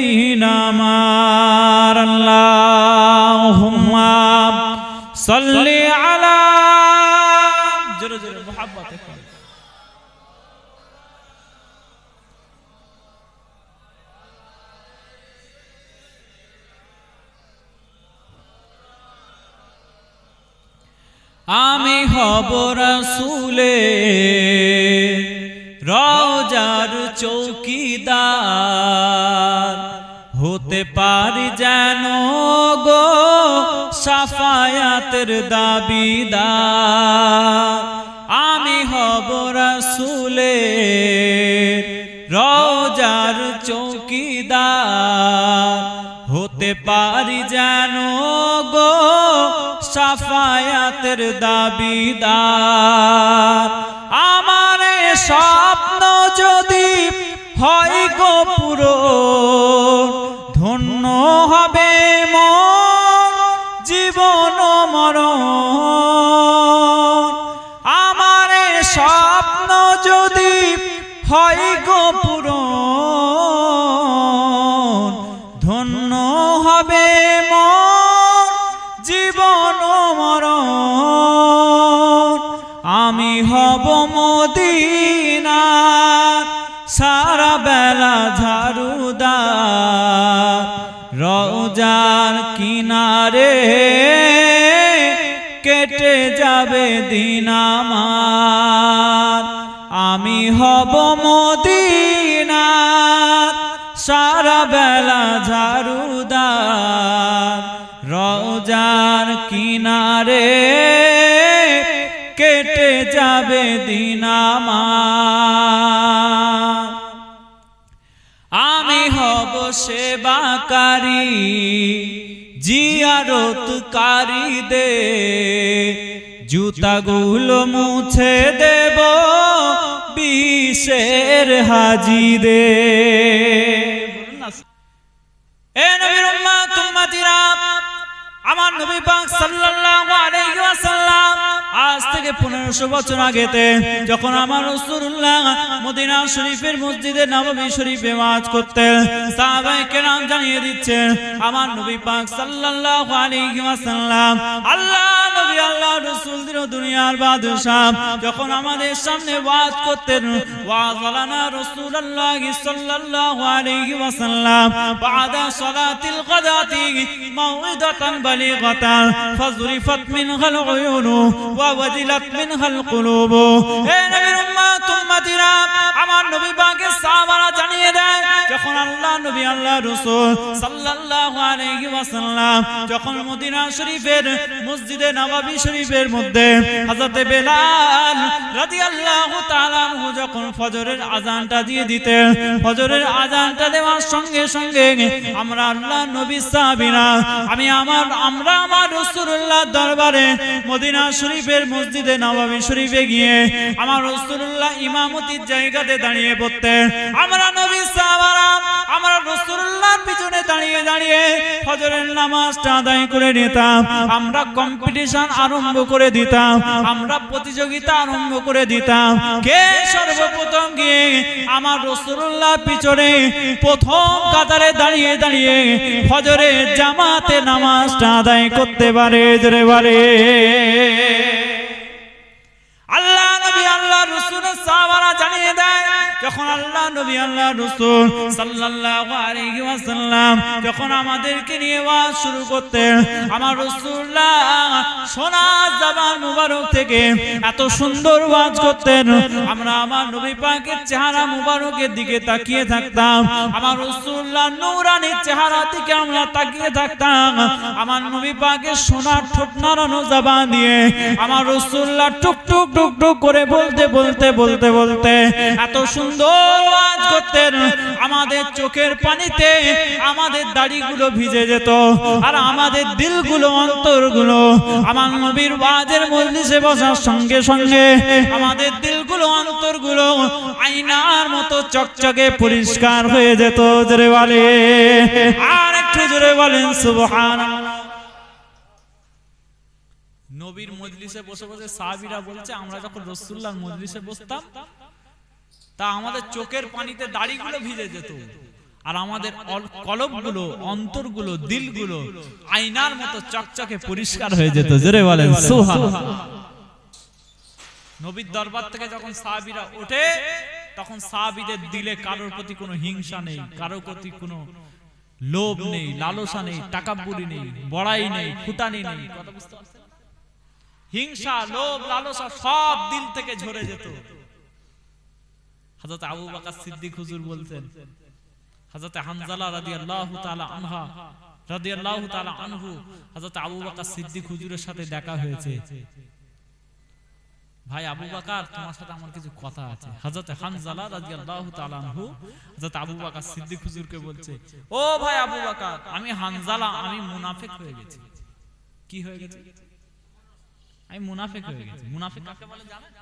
যাবে দিন আমার আল্লাহুম্মা সাল্লি আলা জোরে জোরে আমি হব রসুলে হতে পারি যেন গো সাফায়াতের দাবিদার। আমি হব রসুলে রজার চৌকিদার। হতে পারি যেন গো সাফায়াতের দাবিদার। হয় গো পূরণ সেবাকারী জিয়ারতকারী দে। জুতাগুলো মুছে দেব বিশের হাজি দে। এ নবীর উম্মাত উম্মতিরা। আমার নবী পাক সাল্লাল্লাহু আলাইহি ওয়াসাল্লাম আজ থেকে 1500 বছর আগেতে যখন আমার রাসূলুল্লাহ মদিনা শরীফের মসজিদে নববী শরীফে ওয়াজ করতেন, সাহাবায়ে কেরাম জানিয়ে দিচ্ছেন, আমার নবী পাক সাল্লাল্লাহু আলাইহি ওয়াসাল্লাম আল্লাহ নবী, আল্লাহ রাসূল দিন দুনিয়ার বাদশাহ যখন আমাদের সামনে ওয়াজ করতেন ওয়াজ ওয়ালানা রাসূলুল্লাহ সাল্লাল্লাহু আলাইহি ওয়াসাল্লাম বাদা সালাতিল গাদাতি মাউইদাতান ফাজরিফাত মিনহাল উয়ুনু ওয়া ওয়াজিলাত মিনহাল কুলুবু হে নবীর উম্মত, উম্মতিরা, আমার নবী পাকের সাহাবারা জানিয়ে যখন আল্লাহ নবী, আল্লাহ রাসূল সাল্লাল্লাহু আলাইহি ওয়াসাল্লাম যখন মদিনা শরীফের, মসজিদে নববী শরীফের মধ্যে হযরতে বেলাল রাদিয়াল্লাহু তাআলা যখন ফজরের আজানটা দিয়ে দিতেন, ফজরের আজানটা দেওয়ার সঙ্গে সঙ্গে আমরা আল্লাহ নবী সাহাবীরা, আমি আমার আমরা আমার রাসূলুল্লাহ দরবারে মদিনা শরীফের মসজিদে নববী শরীফে গিয়ে আমার রাসূলুল্লাহ ইমামতির জায়গাতে দাঁড়িয়ে পড়তেন। আমরা নবী সাহাবারা, আমরা রাসূলুল্লাহর পিছনে দাঁড়িয়ে দাঁড়িয়ে ফজরের নামাজটা আদায় করে নিতাম। আমরা কম্পিটিশন আরম্ভ করে দিতাম। আমরা প্রতিযোগিতা আরম্ভ করে দিতাম। কে সর্বপ্রথম গিয়ে আমার রাসূলুল্লাহ পিছনে প্রথম কাতারে দাঁড়িয়ে দাঁড়িয়ে ফজরে জামাতে নামাজটা আদায় করতে পারে জোরে পারে আল্লাহ নবী, আল্লাহ সাহাবারা জানিয়ে দেয়, যখন আল্লাহ নবী, আল্লাহ রসুল সাল্লাল্লাহু আলাইহি ওয়াসাল্লাম যখন আমাদেরকে নিয়ে ওয়াজ শুরু করতেন, আমার সোনা মুবারক থেকে এত সুন্দর ওয়াজ করতেন। আমরা আমার নবী পাকের চেহারা মুবারকের দিকে তাকিয়ে থাকতাম, আমার রাসূলুল্লাহ নূরানি চেহারা দিকে আমরা তাকিয়ে থাকতাম, আমার নবী পাকের সোনার ঠোঁট নাড়ানো দিয়ে, আমার রাসূলুল্লাহ টুক টুক টুক করে বলতে বলতে বলতে বলতে। এত সুন্দর ওয়াজ করতেন। আমাদের চোখের পানিতে আমাদের দাড়িগুলো ভিজে যেত আর আমাদের দিলগুলো, অন্তরগুলো আমার নবীর ওয়াজের মজলিসে বসার সঙ্গে সঙ্গে আমাদের দিলগুলো, অন্তরগুলো আয়নার মতো চকচকে পরিষ্কার হয়ে যেত। জোরে বলে আর একটু জোরে বলেন, সুবহানাল্লাহ। নবীর মজলিসে বসে বসে সাহাবীরা বলছে, আমরা যখন রসুল্লাহর মজলিসে বসতাম, তা আমাদের চোখের পানিতে দাড়িগুলো ভিজে যেত আর আমাদের কলবগুলো, অন্তরগুলো, দিলগুলো আয়নার মতো চকচকে পরিষ্কার হয়ে যেত। জোরে বলেন নবীর দরবার থেকে যখন সাহাবীরা ওঠে, তখন সাহাবিদের দিলে কারোর প্রতি কোনো হিংসা নেই, কারোর প্রতি কোনো লোভ নেই, লালসা নেই টাকাপুরি নেই, বড়াই নেই ফুটানি নেই। কথা বুঝতে পারছেন? হিংসা লোভ লালসা সব দিল থেকে ঝরে যেত। হযরত আবু বকর সিদ্দিক হুজুর বলতেন হযরত হানজালা রাদিয়াল্লাহু তাআলা আনহা রাদিয়াল্লাহু তাআলা আনহু হযরত আবু বকর সিদ্দিক হুজুরের সাথে দেখা হয়েছে। ভাই আবু বকর তোমার সাথে আমার কিছু কথা আছে। হযরত হানজালা রাদিয়াল্লাহু তাআলা আনহু হযরত আবু বকর সিদ্দিক হুজুরকে বলছে ও ভাই আবু বকর আমি হানজালা আমি মুনাফিক হয়ে গেছি। কি হয়ে গেছে? আমি মুনাফিক হয়ে গেছি। মুনাফিক কাকে বলে জানেন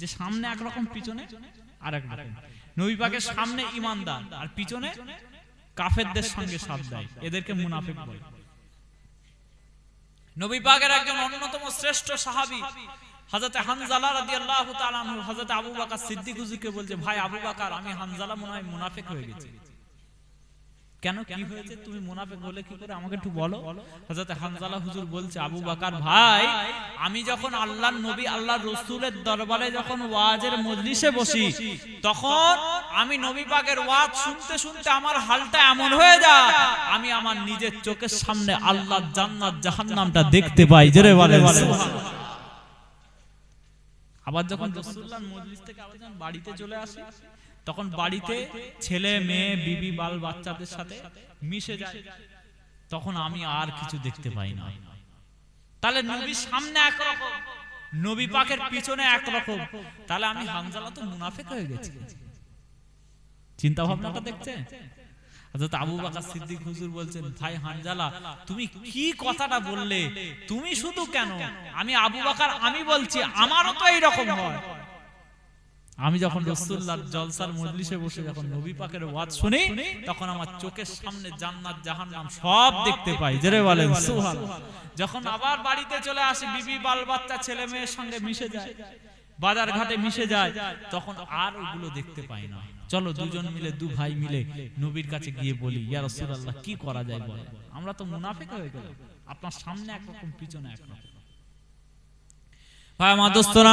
যে সামনে একরকম, পিছনে আর এক রকম নবী পাকের সামনে ইমানদার আর পিছনে কাফেরদের সঙ্গে সাথ দেয়। এদেরকে মুনাফিক বলে। নবী পাকের একজন অন্যতম শ্রেষ্ঠ সাহাবী, হযরত হানজালা রাদিয়াল্লাহু তাআলা আনহু, হযরত আবু বকর সিদ্দিক হুজুরকে বলছে, ভাই, আবু বকর, আমি হানজালা মনে হয় মুনাফিক হয়ে গেছি। কেন কি হয়েছে? তুমি মুনাফিক হলে কি করে আমাকে একটু বলো? হযরত হানজালা হুজুর বলছে, আবু বকর ভাই, আমি যখন আল্লাহর নবী, আল্লাহর রাসূলের দরবারে যখন ওয়াজের মজলিসে বসি, তখন আমি নবী পাকের ওয়াজ শুনতে শুনতে আমার হালটা এমন হয়ে যায়, আমি আমার নিজের চোখের সামনে আল্লাহর জান্নাত জাহান্নামটা দেখতে পাই। জোরে বলে আবার যখন রাসূলুল্লাহর মজলিস থেকে আবার যখন বাড়িতে চলে আসি তখন বাড়িতে ছেলে মেয়ে বিবি বাল বাচ্চাদের সাথে মিশে যায়। তখন আমি আর কিছু দেখতে পাই না। তাহলে নবীর সামনে একরকম নবী পাকের পিছনে একরকম। তাহলে আমি হামজালা তো মুনাফিক হয়ে গেছি। চিন্তা ভাবনাটা দেখছেন? হযরত আবু বকর সিদ্দিক হুজুর বলছেন ভাই হানজালা তুমি কি কথাটা বললে? তুমি শুধু কেন? আমি আবু বকর আমি বলছি আমারও তো এই রকম হয়। আমি যখন রসুল্লাহর জলসার মজলিসে বসে যখন নবী পাকের ওয়াজ শুনি তখন আমার চোখের সামনে জান্নাত জাহান্নাম সব দেখতে পাই। জেরে বলেন সুবহানাল্লাহ। যখন আবার বাড়িতে চলে আসি বিবি বাল বাচ্চা ছেলে মেয়ের সঙ্গে মিশে যায়। বাজার ঘাটে মিশে যায় তখন আর ওগুলো দেখতে পাই না। চলো দুজন মিলে দু ভাই মিলে নবীর কাছে গিয়ে বলি ইয়া রাসূলুল্লাহ কি করা যায় বলেন আমরা তো মুনাফিক হয়ে গেলাম আপনার সামনে একরকম পিছনে একরকম। ভাই আমার দোস্তরা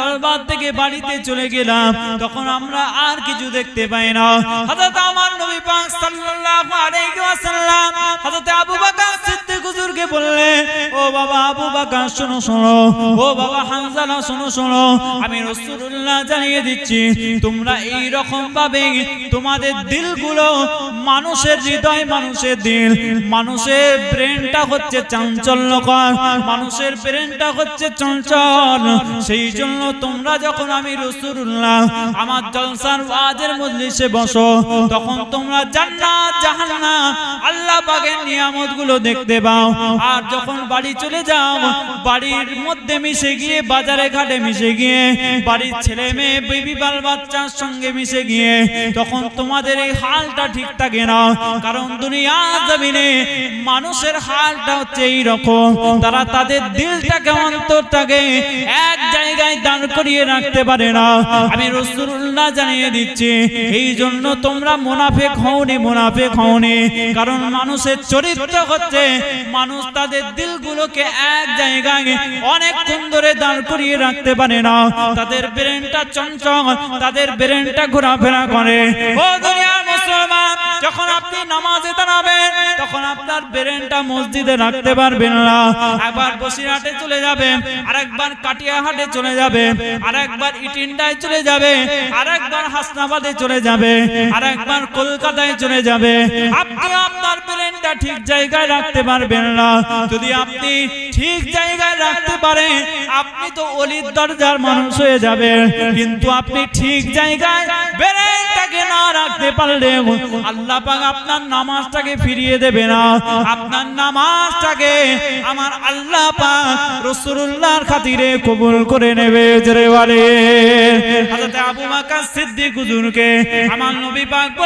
দরবার থেকে বাড়িতে চলে গেলাম। তখন আমরা আর কিছু দেখতে পাই না। হযরত আমার নবী পাক সাল্লাল্লাহু আলাইহি ওয়াসাল্লাম আবু বকর হুজুরকে বললেন ও বাবা, আবু বকর, শোনো শোনো। ও বাবা, হানজালা, শোনো শোনো। আমি রাসূলুল্লাহ জানিয়ে দিচ্ছি, তোমরা এই রকম ভাবে তোমাদের দিলগুলো মানুষের হৃদয়, মানুষের দিল। মানুষের ব্রেনটা হচ্ছে চাঞ্চল্যকর, মানুষের ব্রেনটা হচ্ছে চঞ্চল। সেই জন্য তোমরা যখন আমি রসুল্লাহ আমার জলসার ওয়াজের মজলিসে বসো, তখন তোমরা জান্নাত, জাহান্নাম, আল্লাহ পাকের নিয়ামতগুলো দেখতে পাও আর যখন বাড়ি চলে যাও, বাড়ির মধ্যে মিশে গিয়ে, বাজারে ঘাটে মিশে গিয়ে, বাড়ির ছেলে মেয়ে, বেবি বাল বাচ্চার সঙ্গে মিশে গিয়ে, তখন তোমাদের এই হালটা ঠিক থাকে না। কারণ দুনিয়া জমিনে মানুষের হালটা হচ্ছে এই রকম তারা তাদের দিলটাকে অন্তরটাকে এক জায়গায় দাঁড় করিয়ে রাখতে পারে না। আমি রসুল্লাহ জানিয়ে দিচ্ছি, এই জন্য তোমরা মুনাফেক হওনি মুনাফেক হওনি। কারণ মানুষের চরিত্র হচ্ছে মানুষ তাদের দিলগুলোকে এক জায়গায় অনেকক্ষণ ধরে দাঁড় করিয়ে রাখতে পারে না। তাদের ব্রেনটা চঞ্চল, তাদের ব্রেনটা ঘোরাফেরা করে। ও দুনিয়ার মুসলমান, যখন আপনি নামাজে দাঁড়াবেন, তখন আপনার ব্রেনটা মসজিদে রাখতে পারবেন না। একবার বসিরহাটে চলে যাবে আরেকবার কাটিয়াহাটে চলে যাবে আরেকবার ইটিন্ডায় চলে যাবে আরেকবার হাসনাবাদে চলে যাবে আরেকবার কলকাতায় চলে যাবে আপনি আপনার ব্রেনটা ঠিক জায়গায় রাখতে পারবেন না যদি আপনি ঠিক জায়গায় রাখতে পারে। আপনি তো অলির দরজার মানুষ হয়ে যাবেন। কিন্তু আপনি ঠিক জায়গায় ফিরিয়ে দেবে কবুল করে নেবে। আবু আমার নবী পাক ও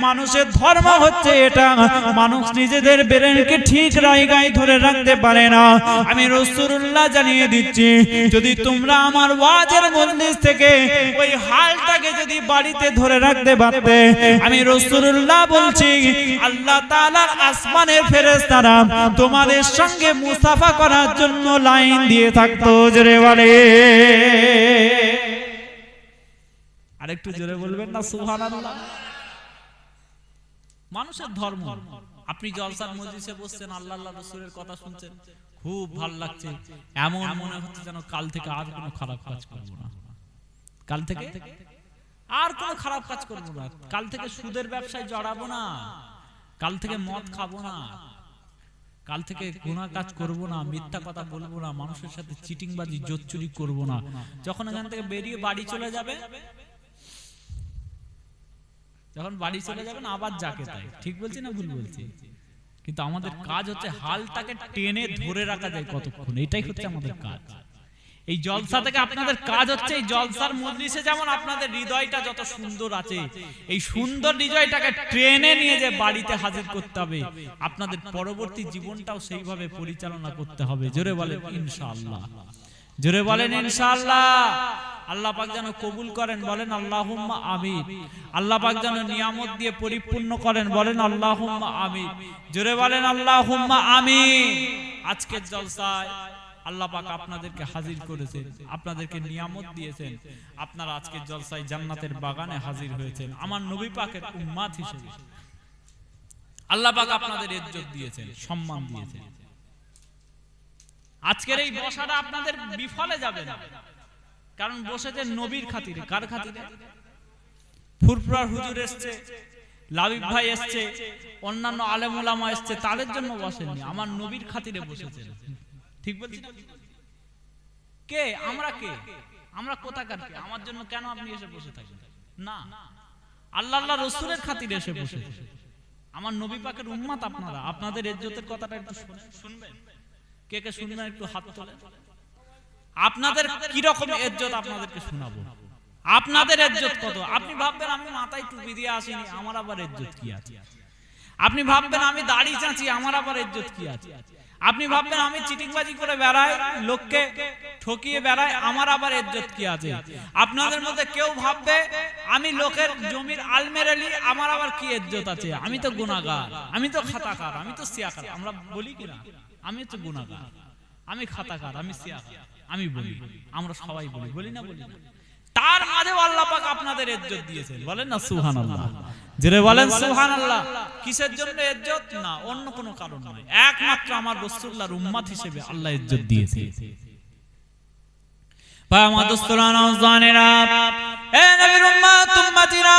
মানুষের ধর্ম হচ্ছে এটা। মানুষ নিজেদের ব্রেনকে ঠিক জায়গায় ধরে রাখতে পারে না। আমি রাসূলুল্লাহ জানিয়ে দিচ্ছি, যদি তোমরা আমার ওয়াজের মজলিস থেকে ওই হালটাকে যদি বাড়িতে ধরে রাখতে পারতে, আমি রাসূলুল্লাহ বলছি, আল্লাহ তাআলার আসমানের ফেরেশতারা তোমাদের সঙ্গে মুসাফা করার জন্য লাইন দিয়ে থাকতো, জোরে বলে। আরেকটু জোরে বলবেন না, সুবহানাল্লাহ। মানুষের ধর্ম। আপনি জলসার মজলিসে বসছেন? আল্লাহ আল্লাহ রসুলের কথা শুনছেন। খুব ভালো লাগছে। এমন মনে হচ্ছে যেন কাল থেকে আর কোনো খারাপ কাজ করব না। কাল থেকে? আর কোনো খারাপ কাজ করব না। কাল থেকে সুদের ব্যবসায় জড়াবো না। কাল থেকে মদ খাব না। কাল থেকে গুনাহ কাজ করব না, মিথ্যা কথা বলব না, মানুষের সাথে চিটিংবাজি, জোচ্চুরি করব না। যখন এখান থেকে বেরিয়ে বাড়ি চলে যাবে যখন বাড়ি চলে যাবেন আবার যাকে তাই। ঠিক বলছি না ভুল বলছি? কিন্তু আমাদের কাজ হচ্ছে হালটাকে টেনে ধরে রাখা যায় কতক্ষণ? এটাই হচ্ছে আমাদের কাজ। এই জলসা থেকে আপনাদের কাজ হচ্ছে এই জলসার মজলিসে যেমন আপনাদের হৃদয়টা যত সুন্দর আছে এই সুন্দর হৃদয়টাকে ট্রেনে নিয়ে যে বাড়িতে হাজির করতে হবে আপনাদের পরবর্তী জীবনটাও সেইভাবে পরিচালনা করতে হবে। জোরে বলেন ইনশাআল্লাহ। জোরে বলেন ইনশাআল্লাহ। আল্লাহ পাক যেন কবুল করেন, বলেন আল্লাহ পাক যেন নিয়ামত দিয়ে পরিপূর্ণ করেন, বলেন আল্লাহুম্মা আমিন। জোরে বলেন আল্লাহুম্মা আমিন। আজকের জলসায় আল্লাহ পাক আপনাদেরকে হাজির করেছেন, আপনাদেরকে নিয়ামত দিয়েছেন। আপনারা আজকের জলসায় জান্নাতের বাগানে হাজির হয়েছেন, আমার নবী পাকের উম্মাত হিসেবে। আল্লাহ পাক আপনাদের ইজ্জত দিয়েছেন, সম্মান দিয়েছেন। আজকের এই বসাটা আপনাদের বিফলে যাবে না। কারণ বসেছে নবীর খাতিরে কার খাতিরে? ফুরফুরার হুজুর এসছে লাবিব ভাই এসছে অন্যান্য আলেম ওলামা এসছে তাদের জন্য বসেননি। আমার নবীর খাতিরে বসেছে। ঠিক বলছি? কে? আমরা কে? আমরা কোথাকার কে? আমার জন্য কেন আপনি এসে বসে থাকেন? না। আল্লাহ আল্লাহ রসুলের খাতিরে এসে বসে আমার নবী পাকের উম্মাত আপনারা। আপনাদের ইজ্জতের কথাটা একটু শুনে- শুনবেন? কে কে শুনবেন? একটু হাত তোলেন। আপনাদের কি রকম ইজ্জত আপনাদেরকে শোনাবো? আপনাদের ইজ্জত কত? আপনি ভাববেন আমি মাথায় টুপি দিয়ে আসিনি আমার আবার ইজ্জত কি আছে? আপনি ভাববেন আমি দাড়ি চাঁচি আমার আবার ইজ্জত কি আছে? আপনি ভাববেন আমি চিটিংবাজি করে বেড়াই লোককে ঠকিয়ে বেড়ায় আমার আবার ইজ্জত কি আছে? আপনাদের মধ্যে কেউ ভাববে আমি লোকের জমির আলমেরালি আমার আবার কি ইজ্জত আছে? আমি তো গুনাহগার আমি তো খাতাকার আমি তো সিয়াকার। আমরা বলি কি না? আমি তো গুনাহগার আমি খাতাকার আমি সিয়াকার। আমি বলি আমরা সবাই বলি বলি না বলি তার মাঝেও আল্লাহ পাক আপনাদের ইজ্জত দিয়েছেন। বলেন না সুবহানাল্লাহ। জেরে বলেন সুবহানাল্লাহ। কিসের জন্য ইজ্জত? না অন্য কোনো কারণ নয়। একমাত্র আমার রাসূলুল্লাহর উম্মত হিসেবে আল্লাহ ইজ্জত দিয়েছে। পামাদস্তরা নওজানেরা এ নবীর উম্মত উম্মতিরা।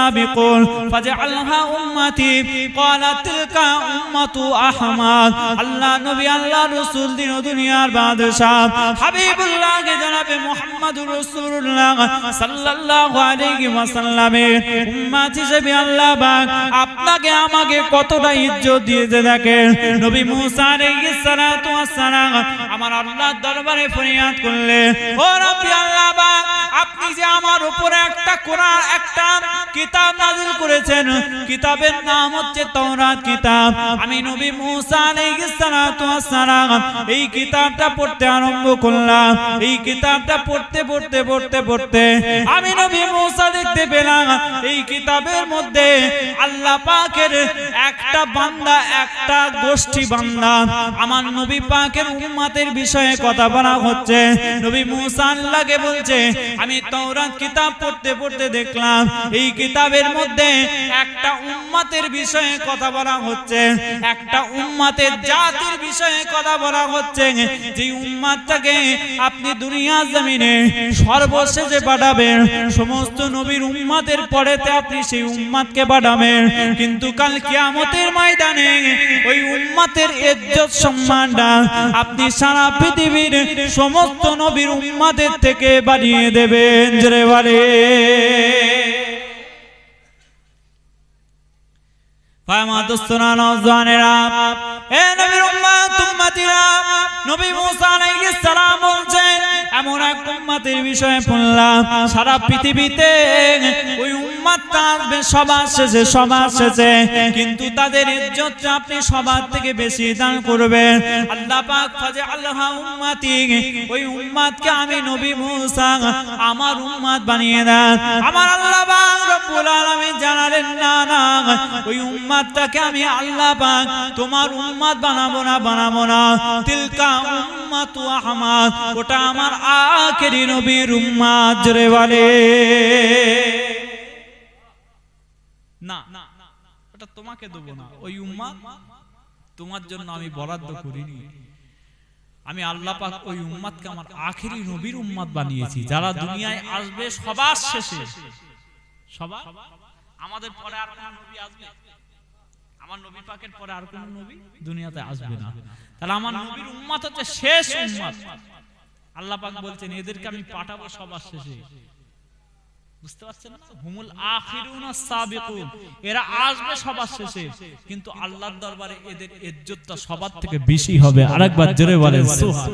السابقون فاجعلها أمتي قال تلك أمة أحمد الله نبي الله رسول دين دنيا البادشاہ حبيب الله جناب محمد رسول الله صلى الله عليه وسلم উম্মত হিসেবে আল্লাহ পাক আপনাকে আমাকে কতটা ইজ্জত দিয়েছে দেখেন নবী মুসা আলাইহিস সালাতু ওয়াস সালাম আমার আল্লাহর দরবারে ফরিয়াদ করলে ও রব্বি আল্লাহ পাক আপনি যে আমার উপরে একটা কোরআন একটা কিতাব নাযিল করেছেন। কিতাবের নাম হচ্ছে তাওরাত কিতাব। আমি নবী মুসা আলাইহিস সালাতু ওয়াস সালাম, এই কিতাবটা পড়তে আরম্ভ করলাম। এই কিতাবটা পড়তে পড়তে পড়তে পড়তে আমি নবী মুসা দেখতে পেলাম, এই কিতাবের মধ্যে আল্লাহ পাকের একটা বান্দা, একটা গোষ্ঠী বান্দা। আমার নবী পাকের উম্মতের বিষয়ে কথা বলা হচ্ছে। নবী মুসা আল্লাহকে বলছে, আমি তাওরাত কিতাব পড়তে পড়তে দেখলাম। এই কিতাবের মধ্যে একটা উম্মতের বিষয়ে কথা বলা হচ্ছে, একটা উম্মতের জাতির বিষয়ে কথা বলা হচ্ছে। যে উম্মাদটাকে আপনি দুনিয়া জমিনে সর্বশেষে পাঠাবেন, সমস্ত নবীর উম্মাদের পরেতে আপনি সেই উম্মাদকে পাঠাবেন। কিন্তু কাল কিয়ামতের ময়দানে ওই উম্মাতের ইজ্জত, সম্মানটা আপনি সারা পৃথিবীর সমস্ত নবীর উম্মাদের থেকে বাড়িয়ে দেবেন। জোরে বলে ফায়মা দোস্তরা নওজওয়ানেরা এ নবীর উম্মত উম্মতিরা নবী মুসা আলাইহিস সালাম বলছেন এমন এক বিষয়ে সারা পৃথিবীতে ওই আসবে সবার শেষে সবার শেষে, কিন্তু তাদের ইজ্জতটা আপনি সবার থেকে বেশি দান করবেন। আল্লাহ পাক ফাজে আল্লাহ উম্মতি, ওই উম্মতকে আমি নবী মুসা, আমার উম্মত বানিয়ে দেন। আমার আল্লাহ পাক রব্বুল আলামিন জানালেন, না না, ওই উম্মতটাকে আমি আল্লাহ পাক তোমার উম্মত বানাবো না বানাবো না। তিলকা উম্মাতু আহমদ, ওটা আমার আখেরি নবীর উম্মত জোরে বলে। না ওটা তোমাকে দেবো না। ওই উম্মত তোমার জন্য আমি বরাদ্দ করিনি। আমি আল্লাহ পাক ওই উম্মাদকে আমার আখেরি নবীর উম্মাদ বানিয়েছি। যারা দুনিয়ায় আসবে সবার শেষে। সবার? আমাদের পরে আর নবী আসবে? আমার নবী পাকের পরে আর কোন নবী দুনিয়াতে আসবে না। তাহলে আমার নবীর উম্মাত হচ্ছে শেষ উম্মাত। আল্লাহ পাক বলছেন, এদেরকে আমি পাঠাবো সবার শেষে। বুঝতে পারছেন হুমুল আখিরুন এরা আসবে সবার শেষে। কিন্তু আল্লাহর দরবারে এদের ইজ্জতটা সবার থেকে বেশি হবে। আরেকবার জোরে বলেন সুবহান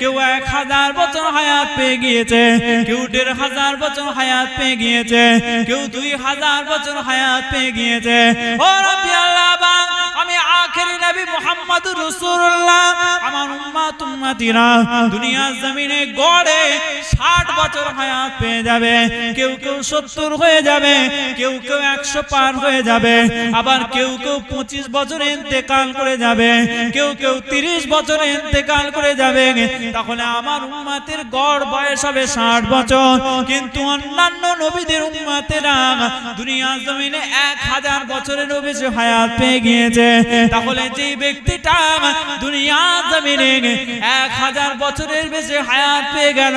কেউ এক হাজার বছর হায়াত পেয়ে গিয়েছে, কেউ দেড় হাজার বছর হায়াত পেয়ে গিয়েছে, কেউ দুই হাজার বছর হায়াত পেয়ে গিয়েছে। ও আখেরি নবী মুহাম্মদুর রাসূলুল্লাহ। আমার উম্মাত উম্মাতিরা, দুনিয়ার জমিনে গড়ে 60 বছর হায়াত পেয়ে যাবে। কেউ কেউ 70 হয়ে যাবে, কেউ কেউ 100 পার হয়ে যাবে। আবার কেউ কেউ 25 বছরে ইন্তেকাল করে যাবে। কেউ কেউ 30 বছরে ইন্তেকাল করে যাবে। তাহলে আমার উম্মাতের গড় বয়স হবে 60 বছর। কিন্তু অন্যান্য নবীদের উম্মাতেরা দুনিয়ার জমিনে 1000 বছরেরও বেশি হায়াত পেয়ে গিয়েছে। তাহলে যে ব্যক্তিটা দুনিয়ার জমিনে 1000 বছরের বেশি হায়াত পেয়ে গেল,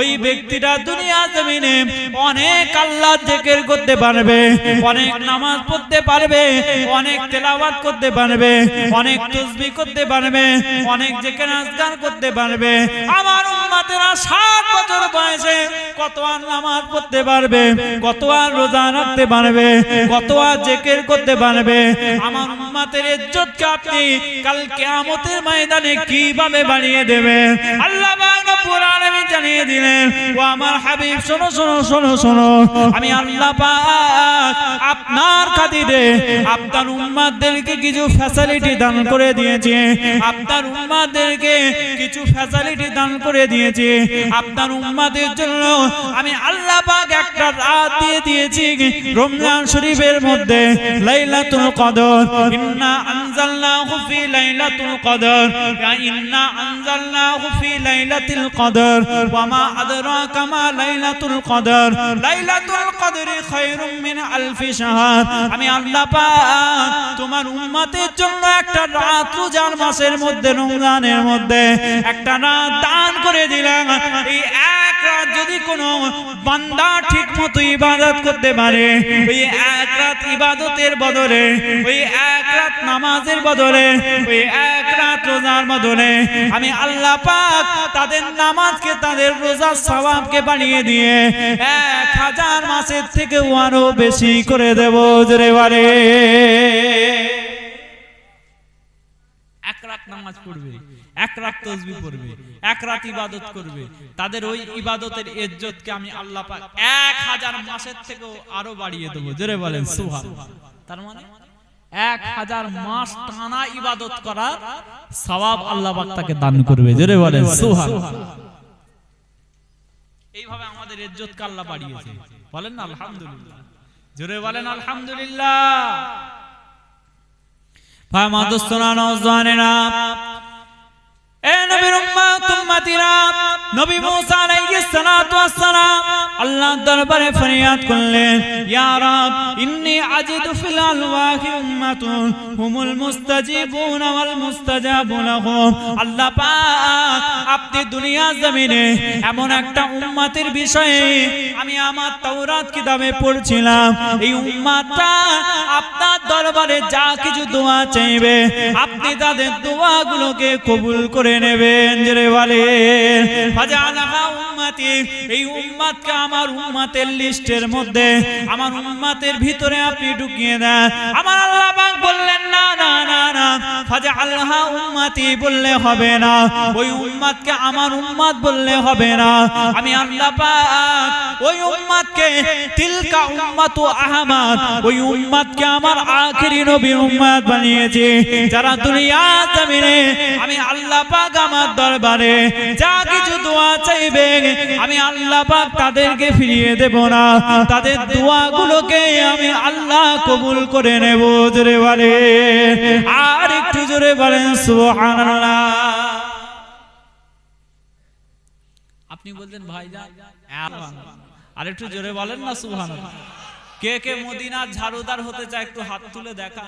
ওই ব্যক্তিটা দুনিয়ার জমিনে অনেক আল্লাহ জিকির করতে পারবে, অনেক নামাজ পড়তে পারবে, অনেক তেলাওয়াত করতে পারবে, অনেক তসবিহ করতে পারবে, অনেক জিকির আজকার করতে পারবে। আমার উম্মতেরা 60 বছর বয়সে কত আর নামাজ পড়তে পারবে, কত আর রোজা রাখতে পারবে, কত আর জিকির করতে পারবে। আমার উম্মতের ইজ্জতকে আপনি কাল কিয়ামতের ময়দানে কীভাবে বাড়িয়ে দেবে আল্লাহ রব্বুল আলামিন জানিয়ে দিলেন, ও আমার হাবিব, শোনো শোনো শোনো শোনো, আমি আল্লাহ পাক আপনার খাতিরে আপনার উম্মাদেরকে কিছু ফ্যাসিলিটি দান করে দিয়েছি। আপনার উম্মাদেরকে কিছু ফ্যাসিলিটি দান করে দিয়েছি। আপনার উম্মাদের জন্য আমি আল্লাহ পাক রাত দিয়ে দিয়েছি রমজান শরীফের মধ্যে লাইলাতুল কদর। ইন্না আনজালনাহু ফি লাইলাতুল কদর। ইন্না আনজালনাহু ফি লাইলাতুল কদর। ওয়া মা আদরাকা মা লাইলাতুল কদর। লাইলাতুল খায়রুম মিন আলফি শাহর। আমি আল্লাহ পাক তোমার উম্মতের জন্য একটা রাত রোজার মাসের মধ্যে, রমজানের মধ্যে একটা রাত দান করে দিলাম। এই এক রাত যদি কোনো বান্দা ঠিক মতো ইবাদত করতে পারে। ওই এক রাত ইবাদতের বদলে, ওই এক রাত নামাজের বদলে, ওই এক রাত রোজার বদলে আমি আল্লাহ পাক তাদের নামাজকে, তাদের রোজার সওয়াবকে বানিয়ে দিয়ে এক হাজার মাসের থেকে আরও বেশি করে দেব, জোরে বারে এক রাত নামাজ পড়বে, এক রাত তসবি পড়বে এক রাত ইবাদত করবে। তাদের ওই ইবাদতের ইজ্জতকে আমি আল্লাহ পাক এক হাজার মাসের থেকেও আরও বাড়িয়ে দেবো। জোরে বলেন সুহান তার মানে এক হাজার মাস টানা ইবাদত করার সওয়াব আল্লাহ পাক তাকে দান করবে। জোরে বলেন সুহান এইভাবে আমাদের ইজ্জতকে আল্লাহ বাড়িয়েছে। বলেন না, আলহামদুলিল্লাহ। জোরে বলেন, আলহামদুলিল্লাহ। ভাই মাদুস্তনা নওজওয়ানেরা আপনি দুনিয়া জমিনে এমন একটা উম্মতের বিষয়ে আমি আমার তাওরাত কিতাবে পড়ছিলাম। এই উম্মাতটা আপনার দরবারে যা কিছু দোয়া চাইবে, আপনি তাদের দোয়াগুলোকে কবুল করে নেবেন জেরে বলে ফাজালাহা উম্মতি, এই উম্মাতকে আমার উম্মাতের লিস্টের মধ্যে, আমার উম্মাতের ভিতরে আপনি ঢুকিয়ে দেন। আমার আল্লাহ পাক বললেন, না না না না ফাজালাহা উম্মতি বললে হবে না। ওই উম্মাতকে আমার উম্মাত বললে হবে না। আমি আল্লাহ পাক ওই উম্মাতকে, তিলকা উম্মাতু আহমদ, ওই উম্মাতকে আমার আখেরি নবী উম্মাত বানিয়েছি। যারা দুনিয়া জমিনে, আমি আল্লাহ পাক আমার দরবারে যা কিছু দোয়া চাইবে আমি আল্লাহ পাক তাদেরকে ফিরিয়ে দেব না। তাদের দোয়াগুলোকে আমি আল্লাহ কবুল করে নেব, জোরে বলে। আর একটু জোরে বলেন, সুবহানাল্লাহ। আপনি বলতেন, ভাই আর একটু জোরে বলেন না, সুবহানাল্লাহ। কে কে মদিনার ঝাড়ুদার হতে চায়, একটু হাত তুলে দেখা।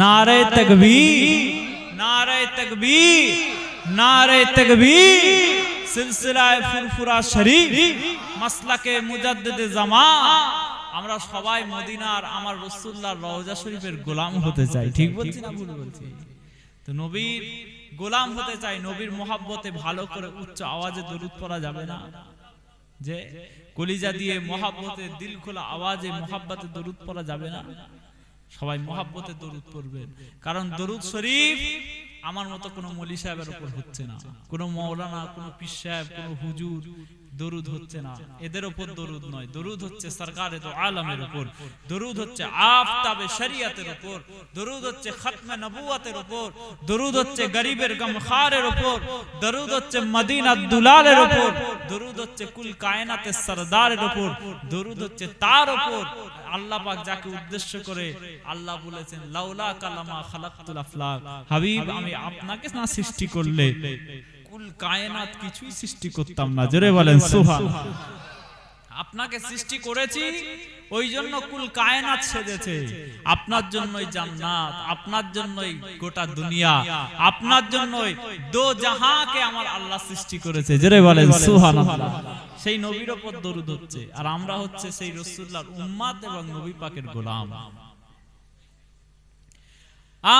নারে তকবীর নারে তকবীর নারে তকবীর। সিলসিলায়ে ফুরফুরা শরীফ মাসলাকে মুজাদ্দিদে জামা। আমরা সবাই মদিনার আমার রাসূলুল্লাহর রওজা শরীফের গোলাম হতে চাই। ঠিক বলছি না? ভুল বলছি। তো নবীর গোলাম হতে চাই নবীর মোহাব্বতে ভালো করে উচ্চ আওয়াজে দরুদ পড়া যাবে না। যে কলিজা দিয়ে মহাব্বতে দিল খোলা আওয়াজে মহাব্বতে দরুদ পড়া যাবে না। সবাই মহাব্বতে দরুদ পড়বেন। কারণ দরুদ শরীফ আমার মতো কোনো মলি সাহেবের উপর হচ্ছে না। কোনো মৌলানা, কোনো পীর সাহেব, কোনো হুজুর দরুদ হচ্ছে না। এদের ওপর দরুদ নয়। দরুদ হচ্ছে সরকারে তো আলমের উপর। দরুদ হচ্ছে আফতাবে শরিয়াতের উপর। দরুদ হচ্ছে খতমে নবুয়াতের উপর। দরুদ হচ্ছে গরিবের গমখারের উপর। দরুদ হচ্ছে মদিনা দুলালের উপর। দরুদ হচ্ছে কুল কায়নাতের সরদারের উপর। দরুদ হচ্ছে তার উপর। আল্লাহ পাক যাকে উদ্দেশ্য করে আল্লাহ বলেছেন, লাউলা কালামা খালাকতুল আফলাক। হাবিব, আমি আপনাকে না সৃষ্টি করলে? কুল কায়নাত কিছুই সৃষ্টি করতাম না। জোরে বলেন আপনাকে সৃষ্টি করেছি ওই জন্য কুল কায়নাত সেজেছে। আপনার জন্যই জান্নাত আপনার জন্যই গোটা দুনিয়া আপনার জন্যই দো জাহাকে আমার আল্লাহ সৃষ্টি করেছে। জোরে বলেন সুবহানাল্লাহ সেই নবীর ওপর দরুদ হচ্ছে আর আমরা হচ্ছে সেই রাসূলুল্লাহর উম্মাত এবং নবী পাকের গোলাম।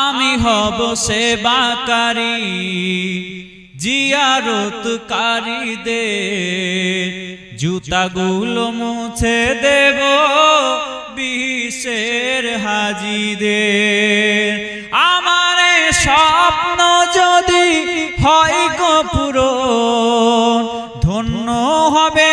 আমি হব সেবাকারী জিয়ারতকারীদের জুতাগুলো মুছে দেব বিশের হাজিদের। আমার স্বপ্ন যদি হয় গপুর ধন্য হবে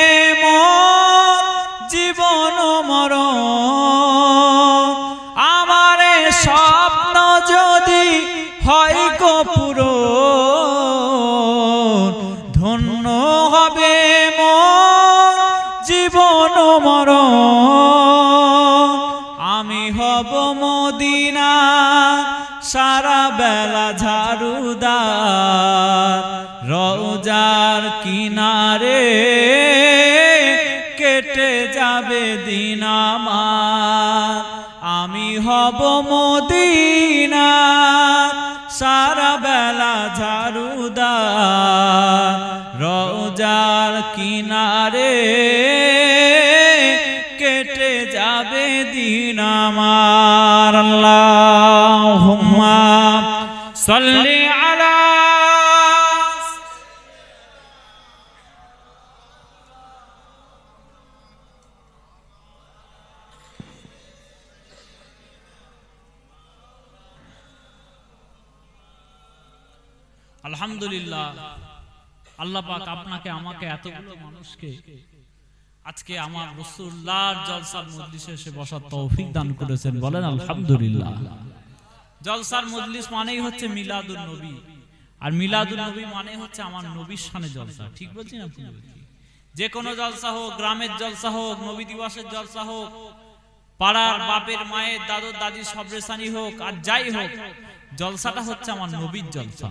মদিনা সারা বেলা ঝাড়ুদার রোজার কিনারে কেটে যাবে দিন আমার। আল্লাহ সল্লি আলা আলহামদুলিল্লাহ, আল্লাহ পাক আপনাকে, আমাকে এতগুলো মানুষকে আজকে আমার রসুল্লাহর জলসার মজলিসে এসে বসার তৌফিক দান করেছেন। বলেন আলহামদুলিল্লাহ। জলসার মজলিস মানেই হচ্ছে মিলাদুন নবী। আর মিলাদুন নবী মানে হচ্ছে আমার নবীর শানে জলসা। ঠিক বলছি না? যে কোনো জলসা হোক, গ্রামের জলসা হোক, নবী দিবসের জলসা হোক, পাড়ার বাপের, মায়ের, দাদুর, দাদির, সবরেসানি হোক, আর যাই হোক, জলসাটা হচ্ছে আমার নবীর জলসা।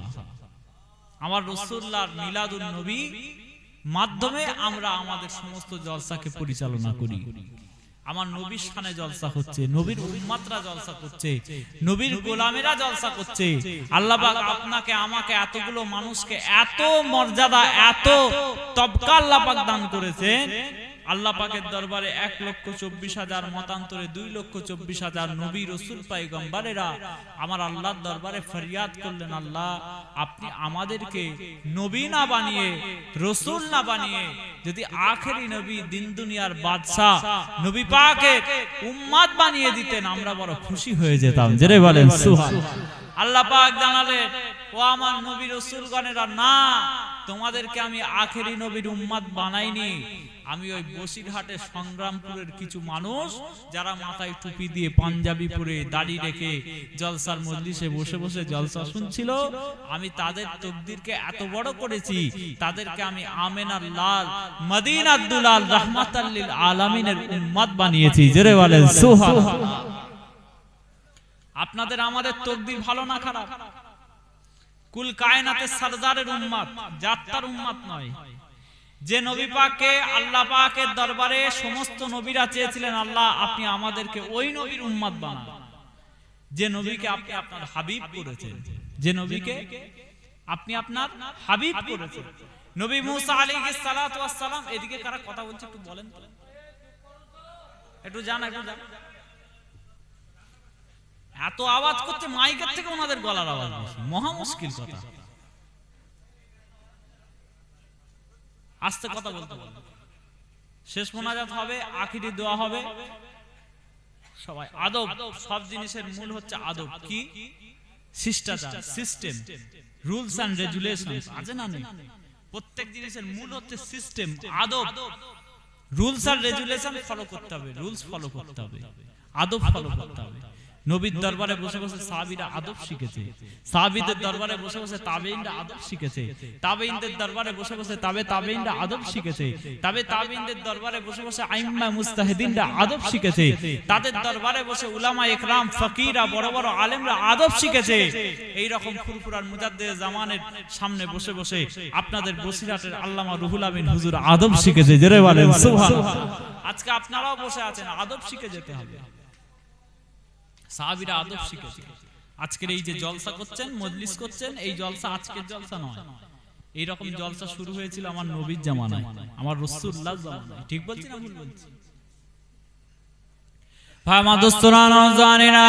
আমার রসুল্লাহ মিলাদুল নবী মাধ্যমে আমরা আমাদের সমস্ত জলসাকে পরিচালনা করি। আমার নবীর সানে জলসা হচ্ছে, নবীর উম্মাতরা জলসা করছে, নবীর গোলামেরা জলসা করছে। আল্লাহ পাক আপনাকে, আমাকে, এতগুলো মানুষকে এত মর্যাদা, এত তবকা আল্লাপাক দান করেছেন আল্লাহ পাকের দরবারে এক লক্ষ চব্বিশ হাজার, মতান্তরে দুই লক্ষ চব্বিশ হাজার নবী রসুল পাইগম্বারেরা আমার আল্লাহর দরবারে ফরিয়াদ করলেন, আল্লাহ, আপনি আমাদেরকে নবী না বানিয়ে, রসুল না বানিয়ে, যদি আখেরি নবী, দিন দুনিয়ার বাদশাহ, নবী পাকে উম্মাদ বানিয়ে দিতেন, আমরা বড় খুশি হয়ে যেতাম। জেরে বলেন সুহান আল্লাহ পাক জানালেন ও আমার নবী রসুলগণেরা, না, তোমাদেরকে আমি আখেরি নবীর উম্মাদ বানাইনি। আমি ওই বসিরহাটের সংগ্রামপুরের কিছু মানুষ যারা মাথায় টুপি দিয়ে পাঞ্জাবি পরে দাড়ি রেখে জলসার মজলিসে বসে বসে জলসা শুনছিল, আমি তাদের তকদিরকে এত বড় করেছি, তাদেরকে আমি আমেনার লাল, মদিনার দুলাল রহমাতাল্লিল আলামিনের উম্মাদ বানিয়েছি। জোরে বলেন, সুবহানাল্লাহ। আপনাদের আমাদের তকদির ভালো না খারাপ? কুল কায়নাতের সরদারের উম্মাদ যাত্রার উম্মাদ নয়। যে নবী পাককে, আল্লাহ পাকের দরবারে সমস্ত নবীরা চেয়েছিলেন, আল্লাহ আপনি আমাদেরকে ওই নবীর উম্মাদ বানান। যে নবীকে আপনি আপনার হাবিব করেছেন, যে নবীকে আপনি আপনার হাবিব করেছেন। নবী মুসা ওয়াস সালাম, এদিকে কারা কথা বলছে একটু বলেন একটু জানা একটু জানা এত আওয়াজ করছে মাইকের থেকে ওনাদের গলার আওয়াজ বেশি। মহা মুশকিল কথা। আস্তে কথা বলতে বলতে। শেষ মোনাজাত হবে, আখিরি দোয়া হবে। সবাই আদব, সব জিনিসের মূল হচ্ছে আদব। কি? শিষ্টাচার সিস্টেম রুলস এন্ড রেগুলেশন আছে না নেই? প্রত্যেক জিনিসের মূল হচ্ছে সিস্টেম আদব। রুলস আর রেগুলেশন ফলো করতে হবে রুলস ফলো করতে হবে। আদব ফলো করতে হবে। নবীর দরবারে বসে বসে সাহাবীরা আদব শিখেছে। সাহাবীদের দরবারে বসে বসে তাবেইনরা আদব শিখেছে। তাবেইনদের দরবারে বসে বসে তাবে তাবেইনরা আদব শিখেছে। তবে তাবেইনদের দরবারে বসে বসে আইম্মা মুস্তাহিদিনরা আদব শিখেছে। তাদের দরবারে বসে উলামা একরাম, ফকিরা, বড় বড় আলেমরা আদব শিখেছে। এই রকম ফুরফুরার মুজাদ্দিদ জামানের সামনে বসে বসে আপনাদের বসিরাটের আল্লামা রুহুল আমিন হুজুর আদব শিখেছে। জেরে বলেন, সুবহানাল্লাহ। আজকে আপনারাও বসে আছেন, আদব শিখে যেতে হবে। সাহাবীরা আদব শিখেছে। আজকের এই যে জলসা করছেন মজলিস করছেন এই জলসা আজকের জলসা নয়। এইরকম জলসা শুরু হয়েছিল আমার নবীর জামানায়। আমার রসুল্লাহ জামানায়। ঠিক বলছি না ভুল বলছি ভাই মা দোস্তরা নওজওয়ানেরা